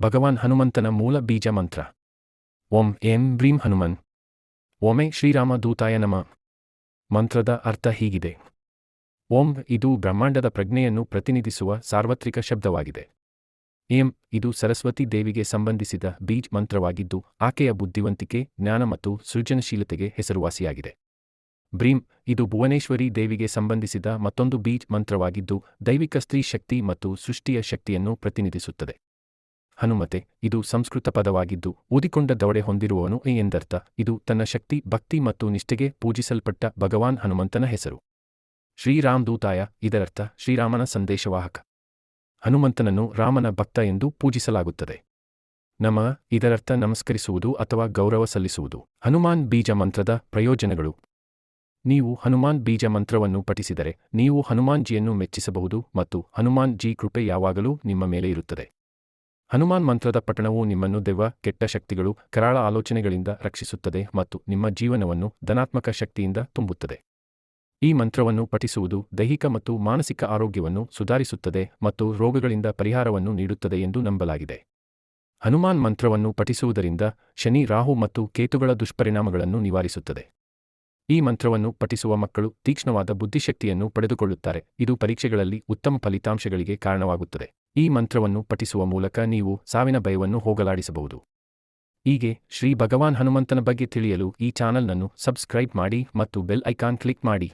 ಭಗವಾನ್ ಹನುಮಂತನ ಮೂಲ ಬೀಜ ಮಂತ್ರ. ಓಂ ಏಂ ಬ್ರೀಂ ಹನುಮನ್. ಓಮೆ ಶ್ರೀರಾಮ ದೂತಾಯ ನಮ. ಮಂತ್ರದ ಅರ್ಥ ಹೀಗಿದೆ. ಓಂ ಇದು ಬ್ರಹ್ಮಾಂಡದ ಪ್ರಜ್ಞೆಯನ್ನು ಪ್ರತಿನಿಧಿಸುವ ಸಾರ್ವತ್ರಿಕ ಶಬ್ದವಾಗಿದೆ. ಏಂ ಇದು ಸರಸ್ವತಿ ದೇವಿಗೆ ಸಂಬಂಧಿಸಿದ ಬೀಜ್ ಮಂತ್ರವಾಗಿದ್ದು ಆಕೆಯ ಬುದ್ಧಿವಂತಿಕೆ, ಜ್ಞಾನ ಮತ್ತು ಸೃಜನಶೀಲತೆಗೆ ಹೆಸರುವಾಸಿಯಾಗಿದೆ. ಬ್ರೀಂ ಇದು ಭುವನೇಶ್ವರಿ ದೇವಿಗೆ ಸಂಬಂಧಿಸಿದ ಮತ್ತೊಂದು ಬೀಜ್ ಮಂತ್ರವಾಗಿದ್ದು ದೈವಿಕ ಸ್ತ್ರೀ ಶಕ್ತಿ ಮತ್ತು ಸೃಷ್ಟಿಯ ಶಕ್ತಿಯನ್ನು ಪ್ರತಿನಿಧಿಸುತ್ತದೆ. ಹನುಮತೆ, ಇದು ಸಂಸ್ಕೃತ ಪದವಾಗಿದ್ದು, ಊದಿಕೊಂಡ ದವಡೆ ಹೊಂದಿರುವವನು ಎಂದರ್ಥ. ಇದು ತನ್ನ ಶಕ್ತಿ, ಭಕ್ತಿ ಮತ್ತು ನಿಷ್ಠೆಗೆ ಪೂಜಿಸಲ್ಪಟ್ಟ ಭಗವಾನ್ ಹನುಮಂತನ ಹೆಸರು. ಶ್ರೀರಾಮ್ ದೂತಾಯ ಇದರರ್ಥ ಶ್ರೀರಾಮನ ಸಂದೇಶವಾಹಕ. ಹನುಮಂತನನ್ನು ರಾಮನ ಭಕ್ತ ಎಂದು ಪೂಜಿಸಲಾಗುತ್ತದೆ. ನಮ, ಇದರರ್ಥ ನಮಸ್ಕರಿಸುವುದು ಅಥವಾ ಗೌರವ ಸಲ್ಲಿಸುವುದು. ಹನುಮಾನ್ ಬೀಜ ಮಂತ್ರದ ಪ್ರಯೋಜನಗಳು. ನೀವು ಹನುಮಾನ್ ಬೀಜ ಮಂತ್ರವನ್ನು ಪಠಿಸಿದರೆ, ನೀವು ಹನುಮಾನ್ಜಿಯನ್ನು ಮೆಚ್ಚಿಸಬಹುದು ಮತ್ತು ಹನುಮಾನ್ ಜಿ ಕೃಪೆ ಯಾವಾಗಲೂ ನಿಮ್ಮ ಮೇಲೆ ಇರುತ್ತದೆ. ಹನುಮಾನ್ ಮಂತ್ರದ ಪಠಣವು ನಿಮ್ಮನ್ನು ದೆವ್ವ, ಕೆಟ್ಟ ಶಕ್ತಿಗಳು, ಕರಾಳ ಆಲೋಚನೆಗಳಿಂದ ರಕ್ಷಿಸುತ್ತದೆ ಮತ್ತು ನಿಮ್ಮ ಜೀವನವನ್ನು ಧನಾತ್ಮಕ ಶಕ್ತಿಯಿಂದ ತುಂಬುತ್ತದೆ. ಈ ಮಂತ್ರವನ್ನು ಪಠಿಸುವುದು ದೈಹಿಕ ಮತ್ತು ಮಾನಸಿಕ ಆರೋಗ್ಯವನ್ನು ಸುಧಾರಿಸುತ್ತದೆ ಮತ್ತು ರೋಗಗಳಿಂದ ಪರಿಹಾರವನ್ನು ನೀಡುತ್ತದೆ ಎಂದು ನಂಬಲಾಗಿದೆ. ಹನುಮಾನ್ ಮಂತ್ರವನ್ನು ಪಠಿಸುವುದರಿಂದ ಶನಿ, ರಾಹು ಮತ್ತು ಕೇತುಗಳ ದುಷ್ಪರಿಣಾಮಗಳನ್ನು ನಿವಾರಿಸುತ್ತದೆ. ಈ ಮಂತ್ರವನ್ನು ಪಠಿಸುವ ಮಕ್ಕಳು ತೀಕ್ಷ್ಣವಾದ ಬುದ್ಧಿಶಕ್ತಿಯನ್ನು ಪಡೆದುಕೊಳ್ಳುತ್ತಾರೆ. ಇದು ಪರೀಕ್ಷೆಗಳಲ್ಲಿ ಉತ್ತಮ ಫಲಿತಾಂಶಗಳಿಗೆ ಕಾರಣವಾಗುತ್ತದೆ. ಈ ಮಂತ್ರವನ್ನು ಪಠಿಸುವ ಮೂಲಕ ನೀವು ಸಾವಿನ ಭಯವನ್ನು ಹೋಗಲಾಡಿಸಬಹುದು. ಹೀಗೆ ಶ್ರೀ ಭಗವಾನ್ ಹನುಮಂತನ ಬಗ್ಗೆ ತಿಳಿಯಲು ಈ ಚಾನಲ್ನನ್ನು ಸಬ್ಸ್ಕ್ರೈಬ್ ಮಾಡಿ ಮತ್ತು ಬೆಲ್ ಐಕಾನ್ ಕ್ಲಿಕ್ ಮಾಡಿ.